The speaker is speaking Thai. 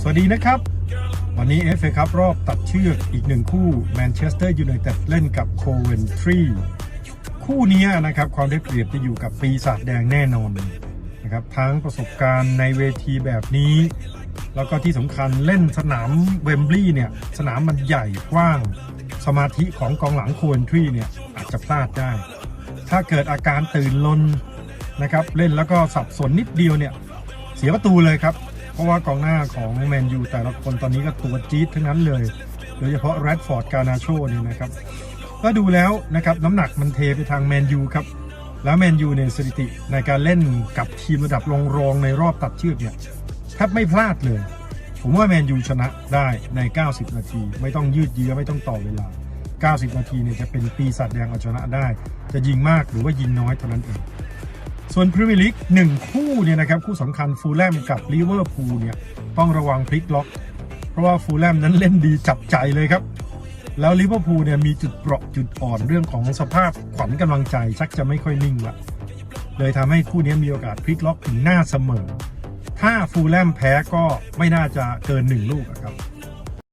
สวัสดีนะครับ วันนี้ FA ครับรอบตัดเชือกอีกหนึ่งคู่แมนเชสเตอร์ยูไนเต็ดเล่นกับโคเวนทรีคู่นี้นะครับ ความได้เปรียบจะอยู่กับปีศาจแดงแน่นอนนะครับทั้งประสบการณ์ในเวทีแบบนี้ แล้วก็ที่สำคัญเล่นสนามเวมบลีย์เนี่ย สนามมันใหญ่กว้าง สมาธิของกองหลังโคเวนทรีเนี่ยอาจจะพลาดได้ ถ้าเกิดอาการตื่นลน นะครับเล่นแล้วก็สับสนนิดเดียวเนี่ยเสียประตูเลยครับ เพราะว่ากองหน้าของแมนยูแต่ละคนตอนนี้ก็ตัวจี๊ดทั้งนั้นเลย โดยเฉพาะแรดฟอร์ดกานาโชเนี่ยนะครับก็ดูแล้วนะครับน้ำหนักมันเทไปทางแมนยูครับแล้วแมนยูเนี่ยสถิติในการเล่นกับทีมระดับรองๆในรอบตัดเชือกเนี่ยแทบไม่พลาดเลย ผมว่าแมนยูชนะได้ใน 90 นาที ไม่ต้องยืดเยื้อไม่ต้องต่อเวลา 90 นาทีเนี่ยจะเป็นปีศาจแดงเอาชนะได้ จะยิงมากหรือว่ายิงน้อยเท่านั้นเอง ส่วนพรีเมียร์ลีกหนึ่งคู่เนี่ยนะครับคู่สำคัญฟูลแลมกับลิเวอร์พูลเนี่ยต้องระวังพลิกล็อก เพราะว่าฟูลแลมนั้นเล่นดีจับใจเลยครับ แล้วลิเวอร์พูลเนี่ยมีจุดเปราะจุดอ่อนเรื่องของสภาพขวัญกำลังใจ ชักจะไม่ค่อยนิ่งละเลยทำให้คู่นี้มีโอกาสพลิกล็อกถึงหน้าเสมอ ถ้าฟูลแลมแพ้ก็ไม่น่าจะเกินหนึ่งลูกครับ